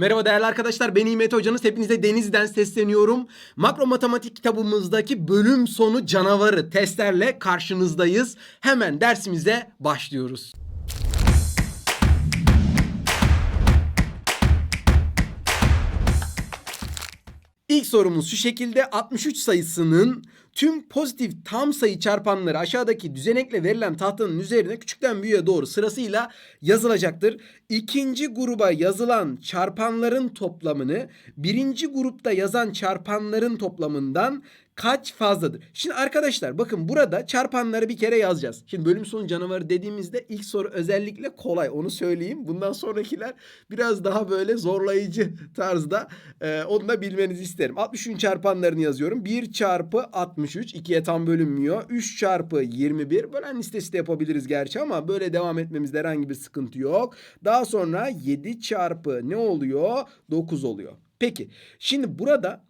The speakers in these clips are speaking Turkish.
Merhaba değerli arkadaşlar ben İmet Hocanız. Hepinize Deniz'den sesleniyorum. Makro matematik kitabımızdaki bölüm sonu canavarı testlerle karşınızdayız. Hemen dersimize başlıyoruz. İlk sorumuz şu şekilde 63 sayısının tüm pozitif tam sayı çarpanları aşağıdaki düzenekle verilen tahtanın üzerine küçükten büyüğe doğru sırasıyla yazılacaktır. İkinci gruba yazılan çarpanların toplamını birinci grupta yazan çarpanların toplamından kaç fazladır? Şimdi arkadaşlar bakın burada çarpanları bir kere yazacağız. Şimdi bölüm sonu canavarı dediğimizde ilk soru özellikle kolay onu söyleyeyim. Bundan sonrakiler biraz daha böyle zorlayıcı tarzda e, onu da bilmenizi isterim. 63'ün çarpanlarını yazıyorum. 1 çarpı 63 ikiye tam bölünmüyor. 3 çarpı 21 böyle listesi de yapabiliriz gerçi ama böyle devam etmemizde herhangi bir sıkıntı yok. Daha sonra 7 çarpı ne oluyor? 9 oluyor. Peki şimdi burada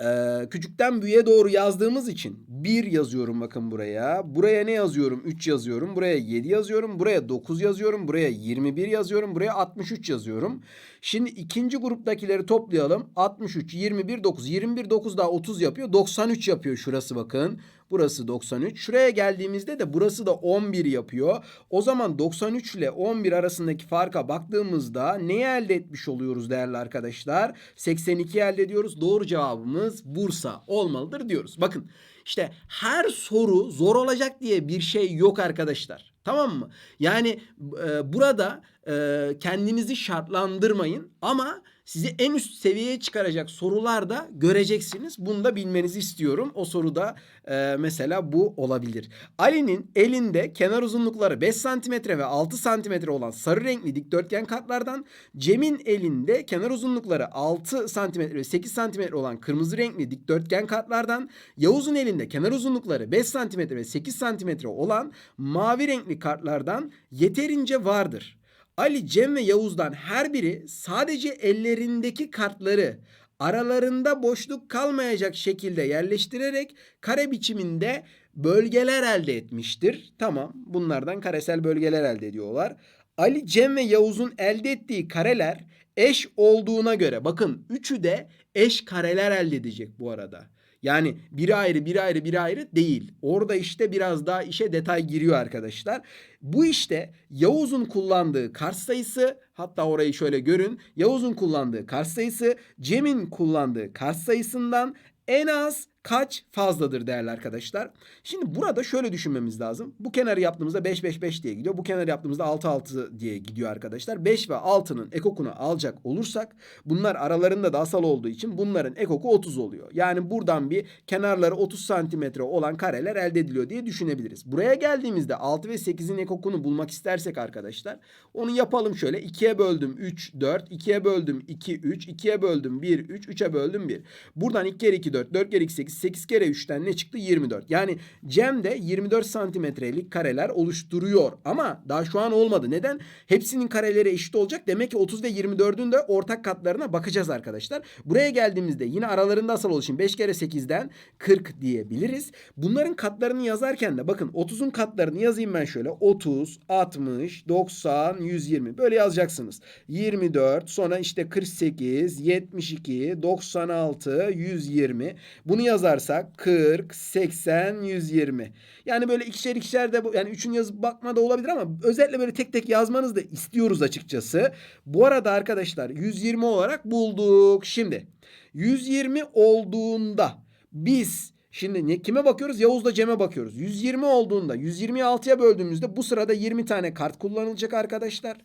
ee, küçükten büyüğe doğru yazdığımız için 1 yazıyorum bakın buraya. Buraya ne yazıyorum? 3 yazıyorum. Buraya 7 yazıyorum. Buraya 9 yazıyorum. Buraya 21 yazıyorum. Buraya 63 yazıyorum. Şimdi ikinci gruptakileri toplayalım. 63, 21, 9. 21, 9 daha 30 yapıyor. 93 yapıyor şurası bakın. Burası 93. Şuraya geldiğimizde de burası da 11 yapıyor. O zaman 93 ile 11 arasındaki farka baktığımızda neyi elde etmiş oluyoruz değerli arkadaşlar? 82 elde ediyoruz. Doğru cevabımız Bursa olmalıdır diyoruz. Bakın işte her soru zor olacak diye bir şey yok arkadaşlar. Tamam mı? Yani e, burada e, kendinizi şartlandırmayın ama sizi en üst seviyeye çıkaracak sorular da göreceksiniz. Bunu da bilmenizi istiyorum. O soruda e, mesela bu olabilir. Ali'nin elinde kenar uzunlukları 5 santimetre ve 6 santimetre olan sarı renkli dikdörtgen kartlardan Cem'in elinde kenar uzunlukları 6 santimetre ve 8 santimetre olan kırmızı renkli dikdörtgen kartlardan Yavuz'un elinde kenar uzunlukları 5 santimetre ve 8 santimetre olan mavi renkli kartlardan yeterince vardır. Ali, Cem ve Yavuz'dan her biri sadece ellerindeki kartları aralarında boşluk kalmayacak şekilde yerleştirerek kare biçiminde bölgeler elde etmiştir. Tamam bunlardan karesel bölgeler elde ediyorlar. Ali, Cem ve Yavuz'un elde ettiği kareler eş olduğuna göre bakın üçü de eş kareler elde edecek bu arada. Yani biri ayrı, biri ayrı, biri ayrı değil. Orada işte biraz daha işe detay giriyor arkadaşlar. Bu işte Yavuz'un kullandığı kart sayısı hatta orayı şöyle görün. Yavuz'un kullandığı kart sayısı Cem'in kullandığı kart sayısından en az kaç fazladır değerli arkadaşlar. Şimdi burada şöyle düşünmemiz lazım. Bu kenarı yaptığımızda 5 5 5 diye gidiyor. Bu kenarı yaptığımızda 6 6 diye gidiyor arkadaşlar. 5 ve 6'nın ekokunu alacak olursak bunlar aralarında da asal olduğu için bunların ekoku 30 oluyor. Yani buradan bir kenarları 30 santimetre olan kareler elde ediliyor diye düşünebiliriz. Buraya geldiğimizde 6 ve 8'in ekokunu bulmak istersek arkadaşlar onu yapalım şöyle. 2'ye böldüm 3 4, 2'ye böldüm 2 3, 2'ye böldüm 1 3, 3'e böldüm 1. Buradan 2 kere 2 4, 4 kere 2 8, 8 kere 3'ten ne çıktı? 24. Yani Cem de 24 santimetrelik kareler oluşturuyor. Ama daha şu an olmadı. Neden? Hepsinin kareleri eşit olacak. Demek ki 30 ve 24'ün de ortak katlarına bakacağız arkadaşlar. Buraya geldiğimizde yine aralarında asal oluşum 5 kere 8'den 40 diyebiliriz. Bunların katlarını yazarken de bakın 30'un katlarını yazayım ben şöyle. 30, 60, 90, 120 böyle yazacaksınız. 24 sonra işte 48, 72, 96, 120. Bunu yazarsak 40, 80, 120. Yani böyle ikişer ikişer de bu yani üçün yazıp bakma da olabilir ama özellikle böyle tek tek yazmanızı da istiyoruz açıkçası. Bu arada arkadaşlar 120 olarak bulduk. Şimdi 120 olduğunda biz Şimdi ne, kime bakıyoruz? Yavuz'la Cem'e bakıyoruz. 120 olduğunda 120'yi 6'ya böldüğümüzde bu sırada 20 tane kart kullanılacak arkadaşlar.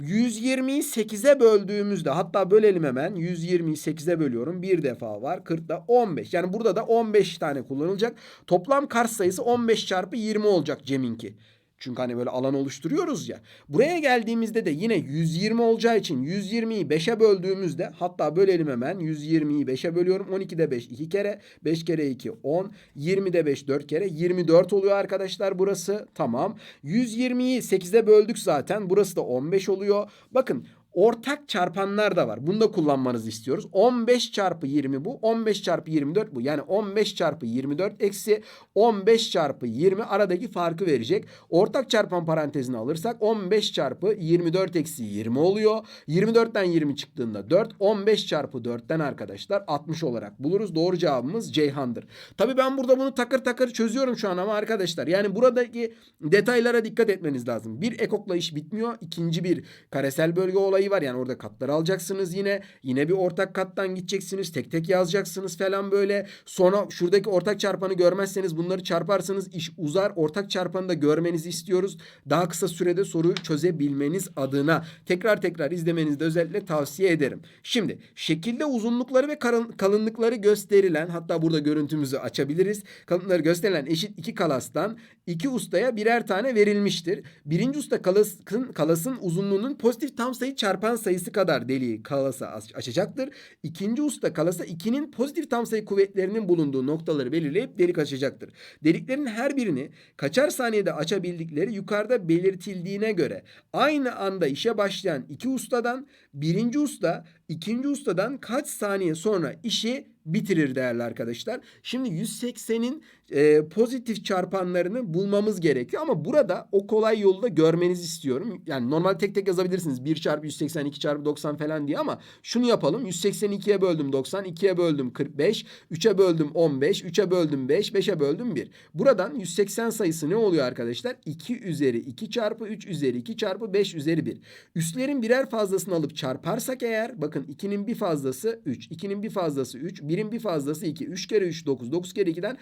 120'yi 8'e böldüğümüzde hatta bölelim hemen 120'yi 8'e bölüyorum. Bir defa var 40 da 15. Yani burada da 15 tane kullanılacak. Toplam kart sayısı 15 çarpı 20 olacak Cem'inki. Çünkü hani böyle alan oluşturuyoruz ya. Buraya geldiğimizde de yine 120 olacağı için 120'yi 5'e böldüğümüzde hatta bölelim hemen 120'yi 5'e bölüyorum. 12'de 5 2 kere 5 kere 2 10 20'de 5 4 kere 24 oluyor arkadaşlar burası. Tamam. 120'yi 8'e böldük zaten. Burası da 15 oluyor. Bakın ortak çarpanlar da var. Bunu da kullanmanızı istiyoruz. 15 çarpı 20 bu. 15 çarpı 24 bu. Yani 15 çarpı 24 eksi 15 çarpı 20 aradaki farkı verecek. Ortak çarpan parantezini alırsak 15 çarpı 24 eksi 20 oluyor. 24'ten 20 çıktığında 4. 15 çarpı 4'ten arkadaşlar 60 olarak buluruz. Doğru cevabımız Ceyhan'dır. Tabii ben burada bunu takır takır çözüyorum şu an ama arkadaşlar yani buradaki detaylara dikkat etmeniz lazım. Bir ekokla iş bitmiyor. İkinci bir karesel bölge olayı var. Yani orada katları alacaksınız yine. Yine bir ortak kattan gideceksiniz. Tek tek yazacaksınız falan böyle. Sonra şuradaki ortak çarpanı görmezseniz bunları çarparsanız iş uzar. Ortak çarpanı da görmenizi istiyoruz. Daha kısa sürede soruyu çözebilmeniz adına. Tekrar tekrar izlemenizi de özellikle tavsiye ederim. Şimdi şekilde uzunlukları ve kalın- kalınlıkları gösterilen hatta burada görüntümüzü açabiliriz. Kalınlıkları gösterilen eşit iki kalastan iki ustaya birer tane verilmiştir. Birinci usta kalasın, kalasın uzunluğunun pozitif tam sayı çarpan sayısı kadar deliği kalasa aç- açacaktır. İkinci usta kalasa 2'nin pozitif tam sayı kuvvetlerinin bulunduğu noktaları belirleyip delik açacaktır. Deliklerin her birini kaçar saniyede açabildikleri yukarıda belirtildiğine göre aynı anda işe başlayan iki ustadan birinci usta ikinci ustadan kaç saniye sonra işi bitirir değerli arkadaşlar. Şimdi 180'in e, pozitif çarpanlarını bulmamız gerekiyor ama burada o kolay yolu da görmenizi istiyorum. Yani normal tek tek yazabilirsiniz. 1 çarpı 180, 2 çarpı 90 falan diye ama şunu yapalım. 182'ye böldüm 90, 2'ye böldüm 45, 3'e böldüm 15, 3'e böldüm 5, 5'e böldüm 1. Buradan 180 sayısı ne oluyor arkadaşlar? 2 üzeri 2 çarpı 3 üzeri 2 çarpı 5 üzeri 1. Üstlerin birer fazlasını alıp çarparsak eğer bakın 2'nin bir fazlası 3, 2'nin bir fazlası 3, 1'in bir fazlası 2, 3 kere 3 9, 9 kere 2'den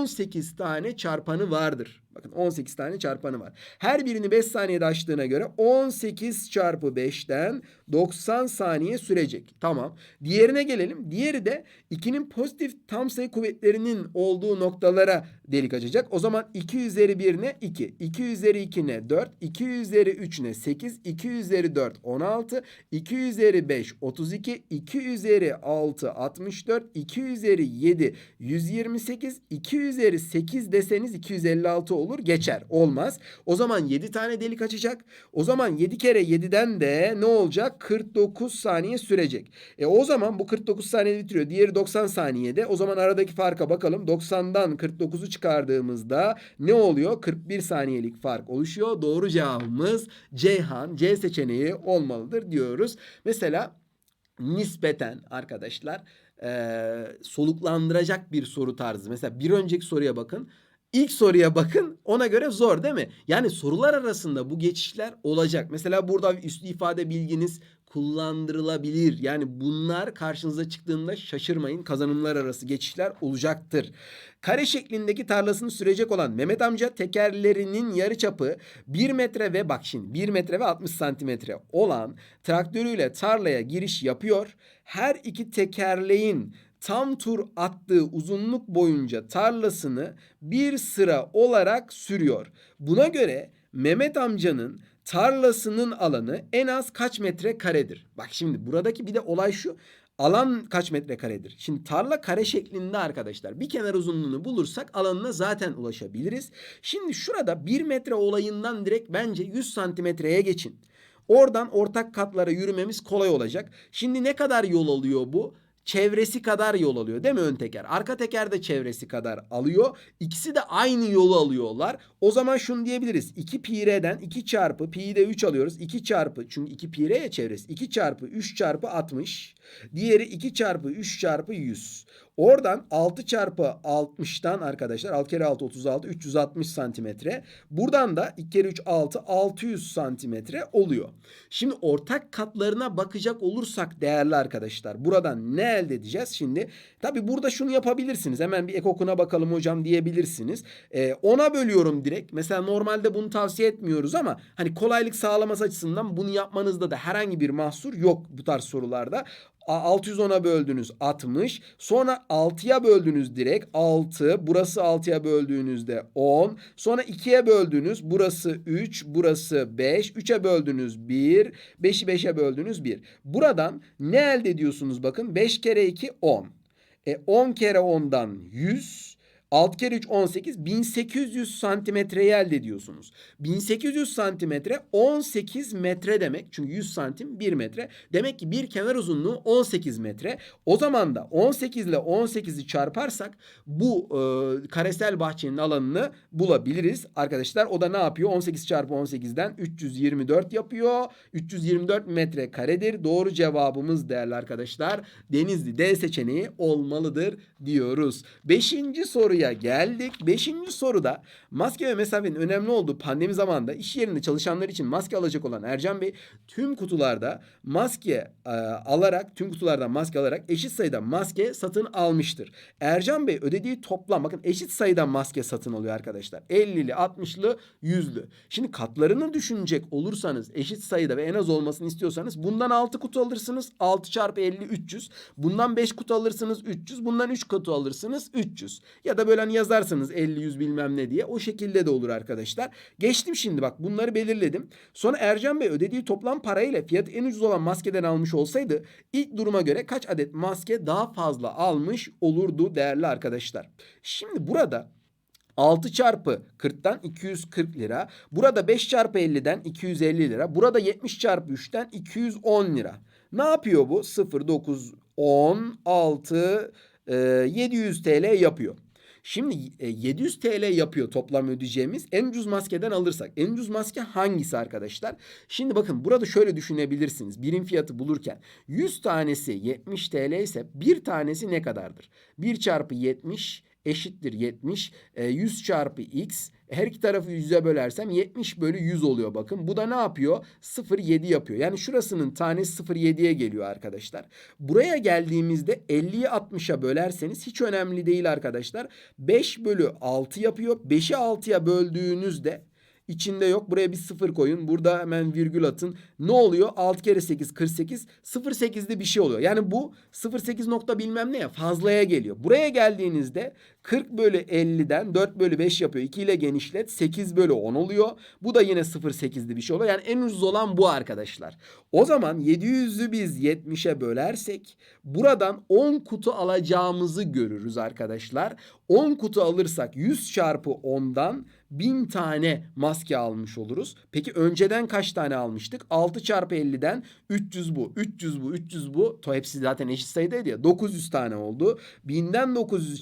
18 tane çarpanı vardır. Bakın 18 tane çarpanı var. Her birini 5 saniyede açtığına göre 18 çarpı 5'ten 90 saniye sürecek. Tamam. Diğerine gelelim. Diğeri de 2'nin pozitif tam sayı kuvvetlerinin olduğu noktalara delik açacak. O zaman 2 üzeri 1 ne? 2. 2 üzeri 2 ne? 4. 2 üzeri 3 ne? 8. 2 üzeri 4 16. 2 üzeri 5 32. 2 üzeri 6 64. 2 üzeri 7 128. 2 üzeri 8 deseniz 256 olur. Geçer. Olmaz. O zaman 7 tane delik açacak. O zaman 7 kere 7'den de ne olacak? 49 saniye sürecek. E o zaman bu 49 saniyede bitiriyor. Diğeri 90 saniyede. O zaman aradaki farka bakalım. 90'dan 49'u çıkardığımızda ne oluyor? 41 saniyelik fark oluşuyor. Doğru cevabımız Ceyhan C seçeneği olmalıdır diyoruz. Mesela nispeten arkadaşlar eee, soluklandıracak bir soru tarzı. Mesela bir önceki soruya bakın. İlk soruya bakın ona göre zor değil mi? Yani sorular arasında bu geçişler olacak. Mesela burada üslü ifade bilginiz kullandırılabilir. Yani bunlar karşınıza çıktığında şaşırmayın. Kazanımlar arası geçişler olacaktır. Kare şeklindeki tarlasını sürecek olan Mehmet amca tekerlerinin yarıçapı 1 metre ve bak şimdi 1 metre ve 60 santimetre olan traktörüyle tarlaya giriş yapıyor. Her iki tekerleğin tam tur attığı uzunluk boyunca tarlasını bir sıra olarak sürüyor. Buna göre Mehmet amcanın tarlasının alanı en az kaç metre karedir? Bak şimdi buradaki bir de olay şu. Alan kaç metre karedir? Şimdi tarla kare şeklinde arkadaşlar. Bir kenar uzunluğunu bulursak alanına zaten ulaşabiliriz. Şimdi şurada 1 metre olayından direkt bence 100 santimetreye geçin. Oradan ortak katlara yürümemiz kolay olacak. Şimdi ne kadar yol alıyor bu? Çevresi kadar yol alıyor değil mi ön teker? Arka teker de çevresi kadar alıyor. İkisi de aynı yolu alıyorlar. O zaman şunu diyebiliriz. 2 pi r'den 2 çarpı pi'yi de 3 alıyoruz. 2 çarpı çünkü 2 pi r ya çevresi. 2 çarpı 3 çarpı 60. Diğeri 2 çarpı 3 çarpı 100. Oradan 6 çarpı 60'tan arkadaşlar 6 kere 6 36 360 santimetre. Buradan da 2 kere 3 6 600 santimetre oluyor. Şimdi ortak katlarına bakacak olursak değerli arkadaşlar buradan ne elde edeceğiz? Şimdi tabi burada şunu yapabilirsiniz. Hemen bir ekokuna bakalım hocam diyebilirsiniz. Ee, ona bölüyorum direkt. Mesela normalde bunu tavsiye etmiyoruz ama hani kolaylık sağlaması açısından bunu yapmanızda da herhangi bir mahsur yok bu tarz sorularda. 610'a böldünüz 60. Sonra 6'ya böldünüz direkt 6. Burası 6'ya böldüğünüzde 10. Sonra 2'ye böldünüz. Burası 3. Burası 5. 3'e böldünüz 1. 5'i 5'e böldünüz 1. Buradan ne elde ediyorsunuz bakın. 5 kere 2 10. E 10 kere 10'dan 100. 6 kere 3 18 1800 santimetreyi elde ediyorsunuz. 1800 santimetre 18 metre demek. Çünkü 100 santim 1 metre. Demek ki bir kenar uzunluğu 18 metre. O zaman da 18 ile 18'i çarparsak bu e, karesel bahçenin alanını bulabiliriz. Arkadaşlar o da ne yapıyor? 18 çarpı 18'den 324 yapıyor. 324 metre karedir. Doğru cevabımız değerli arkadaşlar. Denizli D seçeneği olmalıdır diyoruz. Beşinci soruya geldik. Beşinci soruda maske ve mesafenin önemli olduğu pandemi zamanında iş yerinde çalışanlar için maske alacak olan Ercan Bey tüm kutularda maske e, alarak tüm kutulardan maske alarak eşit sayıda maske satın almıştır. Ercan Bey ödediği toplam bakın eşit sayıda maske satın alıyor arkadaşlar. 50'li, 60'lı, 100'lü. Şimdi katlarını düşünecek olursanız eşit sayıda ve en az olmasını istiyorsanız bundan 6 kutu alırsınız. 6 çarpı 50 300. Bundan 5 kutu alırsınız 300. Bundan 3 kutu alırsınız 300. Ya da böyle hani yazarsınız 50 100 bilmem ne diye. O şekilde de olur arkadaşlar. Geçtim şimdi bak bunları belirledim. Sonra Ercan Bey ödediği toplam parayla fiyatı en ucuz olan maskeden almış olsaydı ilk duruma göre kaç adet maske daha fazla almış olurdu değerli arkadaşlar. Şimdi burada 6 çarpı 40'tan 240 lira. Burada 5 çarpı 50'den 250 lira. Burada 70 çarpı 3'ten 210 lira. Ne yapıyor bu? 0, 9, 10, 6, e, 700 TL yapıyor. Şimdi e, 700 TL yapıyor toplam ödeyeceğimiz en ucuz maskeden alırsak. En ucuz maske hangisi arkadaşlar? Şimdi bakın burada şöyle düşünebilirsiniz. Birim fiyatı bulurken 100 tanesi 70 TL ise bir tanesi ne kadardır? 1 çarpı 70 eşittir 70. E, 100 çarpı x her iki tarafı 100'e bölersem 70 bölü 100 oluyor bakın. Bu da ne yapıyor? 0,7 yapıyor. Yani şurasının tanesi 0,7'ye geliyor arkadaşlar. Buraya geldiğimizde 50'yi 60'a bölerseniz hiç önemli değil arkadaşlar. 5 bölü 6 yapıyor. 5'i 6'ya böldüğünüzde içinde yok. Buraya bir sıfır koyun. Burada hemen virgül atın. Ne oluyor? 6 kere 8 48. 0.8'de bir şey oluyor. Yani bu 0.8 nokta bilmem ne ya fazlaya geliyor. Buraya geldiğinizde 40 bölü 50'den 4 bölü 5 yapıyor. 2 ile genişlet 8 bölü 10 oluyor. Bu da yine 0.8'li bir şey oluyor. Yani en ucuz olan bu arkadaşlar. O zaman 700'ü biz 70'e bölersek buradan 10 kutu alacağımızı görürüz arkadaşlar. 10 kutu alırsak 100 çarpı 10'dan 1000 tane maske almış oluruz. Peki önceden kaç tane almıştık? 6 çarpı 50'den 300 bu, 300 bu, 300 bu. To hepsi zaten eşit sayıdaydı ya. 900 tane oldu. 1000'den 900'ü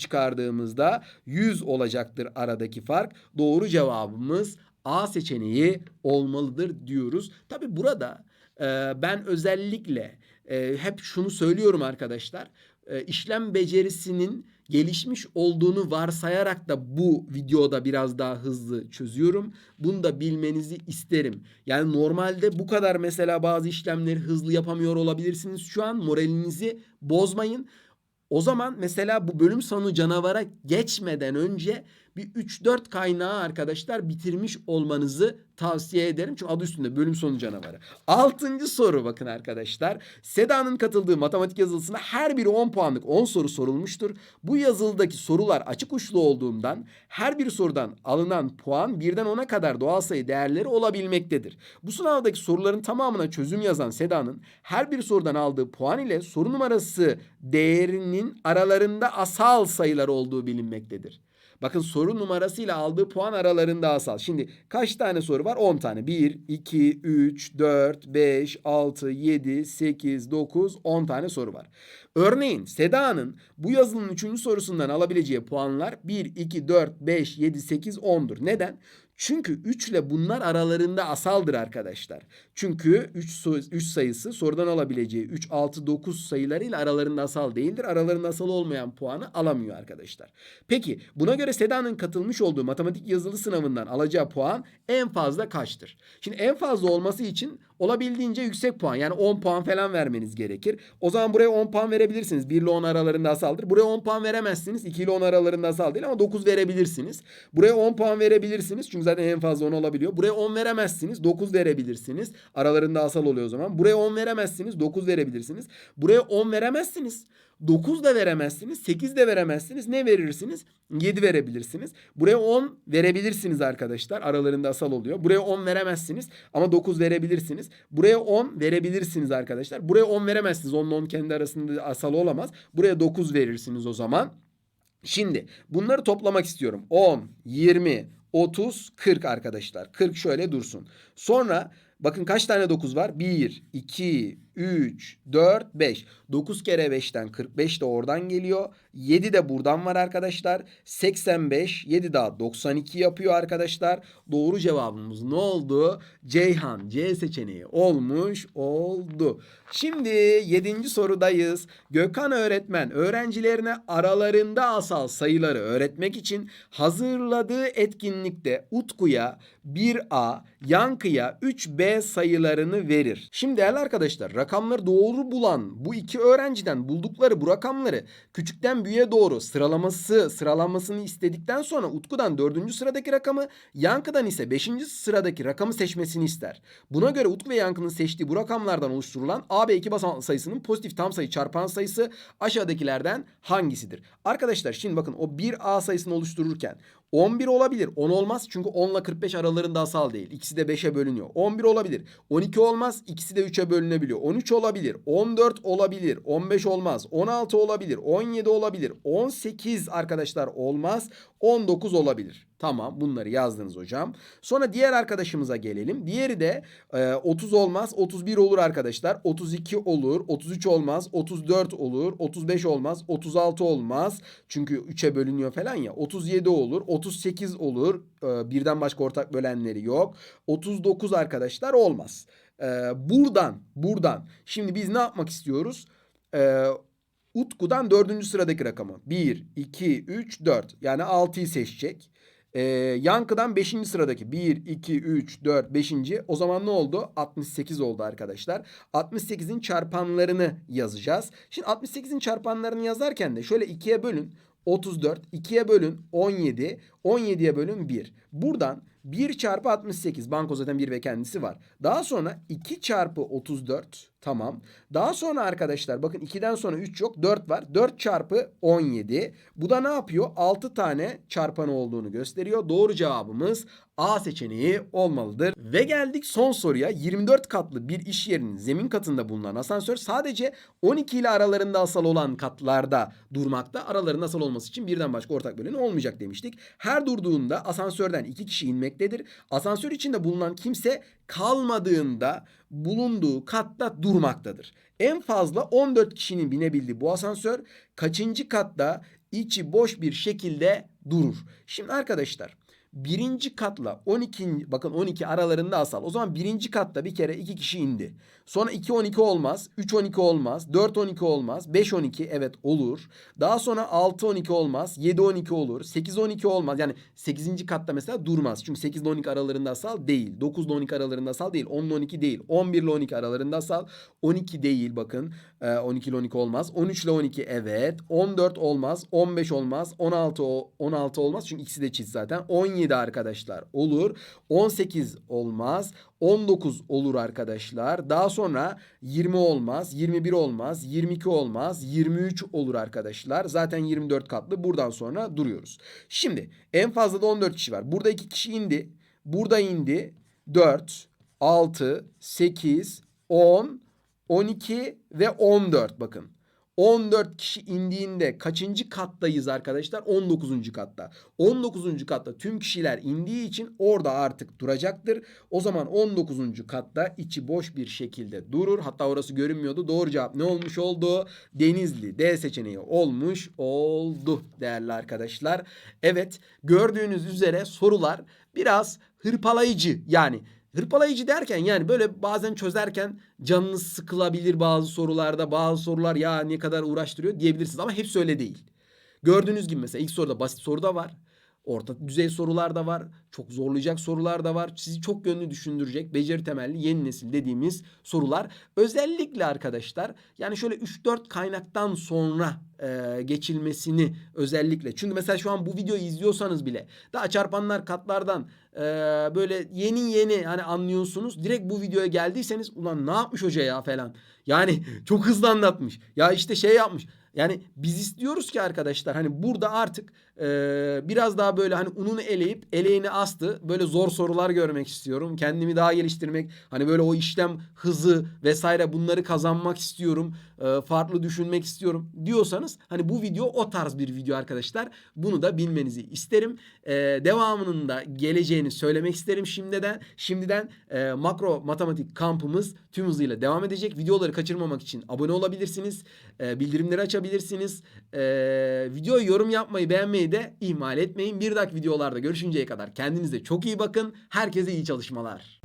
çıkardığımızda 100 olacaktır aradaki fark. Doğru cevabımız A seçeneği olmalıdır diyoruz. Tabi burada e, ben özellikle e, hep şunu söylüyorum arkadaşlar. E, işlem becerisinin gelişmiş olduğunu varsayarak da bu videoda biraz daha hızlı çözüyorum. Bunu da bilmenizi isterim. Yani normalde bu kadar mesela bazı işlemleri hızlı yapamıyor olabilirsiniz. Şu an moralinizi bozmayın. O zaman mesela bu bölüm sonu canavara geçmeden önce bir 3-4 kaynağı arkadaşlar bitirmiş olmanızı tavsiye ederim. Çünkü adı üstünde bölüm sonu canavarı. Altıncı soru bakın arkadaşlar. Seda'nın katıldığı matematik yazılısına her biri 10 puanlık 10 soru sorulmuştur. Bu yazılıdaki sorular açık uçlu olduğundan her bir sorudan alınan puan birden 10'a kadar doğal sayı değerleri olabilmektedir. Bu sınavdaki soruların tamamına çözüm yazan Seda'nın her bir sorudan aldığı puan ile soru numarası değerinin aralarında asal sayılar olduğu bilinmektedir. Bakın soru numarasıyla aldığı puan aralarında asal. Şimdi kaç tane soru var? 10 tane. 1, 2, 3, 4, 5, 6, 7, 8, 9, 10 tane soru var. Örneğin Seda'nın bu yazılının 3. sorusundan alabileceği puanlar 1, 2, 4, 5, 7, 8, 10'dur. Neden? Çünkü 3 ile bunlar aralarında asaldır arkadaşlar. Çünkü 3, 3 sayısı sorudan alabileceği 3, 6, 9 sayılarıyla aralarında asal değildir. Aralarında asal olmayan puanı alamıyor arkadaşlar. Peki buna göre Seda'nın katılmış olduğu matematik yazılı sınavından alacağı puan en fazla kaçtır? Şimdi en fazla olması için olabildiğince yüksek puan yani 10 puan falan vermeniz gerekir. O zaman buraya 10 puan verebilirsiniz. 1 ile 10 aralarında asaldır. Buraya 10 puan veremezsiniz. 2 ile 10 aralarında asal değil ama 9 verebilirsiniz. Buraya 10 puan verebilirsiniz. Çünkü zaten en fazla 10 olabiliyor. Buraya 10 veremezsiniz. 9 verebilirsiniz. Aralarında asal oluyor o zaman. Buraya 10 veremezsiniz. 9 verebilirsiniz. Buraya 10 veremezsiniz. 9 da veremezsiniz. 8 de veremezsiniz. Ne verirsiniz? 7 verebilirsiniz. Buraya 10 verebilirsiniz arkadaşlar. Aralarında asal oluyor. Buraya 10 veremezsiniz ama 9 verebilirsiniz. Buraya 10 verebilirsiniz arkadaşlar. Buraya 10 veremezsiniz. 10 ile 10 kendi arasında asal olamaz. Buraya 9 verirsiniz o zaman. Şimdi bunları toplamak istiyorum. 10, 20, 30, 40 arkadaşlar. 40 şöyle dursun. Sonra bakın kaç tane 9 var? 1, 2, 3, 4, 5. 9 kere 5'ten 45 de oradan geliyor. 7 de buradan var arkadaşlar. 85, 7 daha 92 yapıyor arkadaşlar. Doğru cevabımız ne oldu? Ceyhan C seçeneği olmuş oldu. Şimdi 7. sorudayız. Gökhan öğretmen öğrencilerine aralarında asal sayıları öğretmek için hazırladığı etkinlikte Utku'ya 1A, Yankı'ya 3B sayılarını verir. Şimdi değerli arkadaşlar rakamları doğru bulan bu iki öğrenciden buldukları bu rakamları küçükten büyüğe doğru sıralaması sıralamasını istedikten sonra Utku'dan 4. sıradaki rakamı Yankı'dan ise 5. sıradaki rakamı seçmesini ister. Buna göre Utku ve Yankı'nın seçtiği bu rakamlardan oluşturulan AB 2 basamaklı sayısının pozitif tam sayı çarpan sayısı aşağıdakilerden hangisidir? Arkadaşlar şimdi bakın o 1A sayısını oluştururken 11 olabilir. 10 olmaz çünkü 10 ile 45 aralarında asal değil. İkisi de 5'e bölünüyor. 11 olabilir. 12 olmaz. İkisi de 3'e bölünebiliyor. 13 olabilir. 14 olabilir. 15 olmaz. 16 olabilir. 17 olabilir. 18 arkadaşlar olmaz. 19 olabilir. Tamam bunları yazdınız hocam. Sonra diğer arkadaşımıza gelelim. Diğeri de e, 30 olmaz. 31 olur arkadaşlar. 32 olur. 33 olmaz. 34 olur. 35 olmaz. 36 olmaz. Çünkü 3'e bölünüyor falan ya. 37 olur. 38 olur. E, birden başka ortak bölenleri yok. 39 arkadaşlar olmaz. E, buradan buradan şimdi biz ne yapmak istiyoruz? E, Utku'dan dördüncü sıradaki rakamı. 1, 2, 3, 4. Yani 6'yı seçecek. Ee, Yankı'dan 5. sıradaki 1, 2, 3, 4, 5. O zaman ne oldu? 68 oldu arkadaşlar. 68'in çarpanlarını yazacağız. Şimdi 68'in çarpanlarını yazarken de şöyle 2'ye bölün. 34, 2'ye bölün 17, 17'ye bölün 1. Buradan 1 çarpı 68. Banko zaten 1 ve kendisi var. Daha sonra 2 çarpı 34. Tamam. Daha sonra arkadaşlar bakın 2'den sonra 3 yok. 4 var. 4 çarpı 17. Bu da ne yapıyor? 6 tane çarpanı olduğunu gösteriyor. Doğru cevabımız A seçeneği olmalıdır. Ve geldik son soruya. 24 katlı bir iş yerinin zemin katında bulunan asansör sadece 12 ile aralarında asal olan katlarda durmakta. Aralarında asal olması için birden başka ortak böleni olmayacak demiştik. Her durduğunda asansörden 2 kişi inmektedir. Asansör içinde bulunan kimse kalmadığında bulunduğu katta durmaktadır. En fazla 14 kişinin binebildiği bu asansör kaçıncı katta içi boş bir şekilde durur. Şimdi arkadaşlar birinci katla 12 bakın 12 aralarında asal. O zaman birinci katta bir kere iki kişi indi. Sonra 2 12 olmaz, 3 12 olmaz, 4 12 olmaz, 5 12 evet olur. Daha sonra 6 12 olmaz, 7 12 olur, 8 12 olmaz. Yani 8. katta mesela durmaz. Çünkü 8 ile 12 aralarında asal değil. 9 ile 12 aralarında asal değil. 10 ile 12 değil. 11 ile 12 aralarında asal. 12 değil bakın. 12 ile 12 olmaz. 13 ile 12 evet. 14 olmaz. 15 olmaz. 16 16 olmaz. Çünkü ikisi de çift zaten. 17 arkadaşlar olur. 18 olmaz. 19 olur arkadaşlar. Daha sonra 20 olmaz, 21 olmaz, 22 olmaz, 23 olur arkadaşlar. Zaten 24 katlı. Buradan sonra duruyoruz. Şimdi en fazla da 14 kişi var. Burada 2 kişi indi. Burada indi. 4, 6, 8, 10, 12 ve 14 bakın. 14 kişi indiğinde kaçıncı kattayız arkadaşlar? 19. katta. 19. katta tüm kişiler indiği için orada artık duracaktır. O zaman 19. katta içi boş bir şekilde durur. Hatta orası görünmüyordu. Doğru cevap ne olmuş oldu? Denizli D seçeneği olmuş oldu değerli arkadaşlar. Evet gördüğünüz üzere sorular biraz hırpalayıcı yani Hırpalayıcı derken yani böyle bazen çözerken canınız sıkılabilir bazı sorularda. Bazı sorular ya ne kadar uğraştırıyor diyebilirsiniz ama hepsi öyle değil. Gördüğünüz gibi mesela ilk soruda basit soru da var. Orta düzey sorular da var. Çok zorlayacak sorular da var. Sizi çok yönlü düşündürecek beceri temelli yeni nesil dediğimiz sorular. Özellikle arkadaşlar yani şöyle 3-4 kaynaktan sonra e, geçilmesini özellikle. Çünkü mesela şu an bu videoyu izliyorsanız bile daha çarpanlar katlardan e, böyle yeni yeni hani anlıyorsunuz. Direkt bu videoya geldiyseniz ulan ne yapmış hoca ya falan. Yani çok hızlı anlatmış. Ya işte şey yapmış. Yani biz istiyoruz ki arkadaşlar hani burada artık e, biraz daha böyle hani ununu eleyip eleğini astı. Böyle zor sorular görmek istiyorum. Kendimi daha geliştirmek hani böyle o işlem hızı vesaire bunları kazanmak istiyorum. E, farklı düşünmek istiyorum diyorsanız hani bu video o tarz bir video arkadaşlar. Bunu da bilmenizi isterim. E, devamının da geleceğini söylemek isterim şimdiden. Şimdiden e, makro matematik kampımız tüm hızıyla devam edecek. Videoları kaçırmamak için abone olabilirsiniz. Bildirimleri açabilirsiniz. Videoya yorum yapmayı beğenmeyi de ihmal etmeyin. Bir dahaki videolarda görüşünceye kadar kendinize çok iyi bakın. Herkese iyi çalışmalar.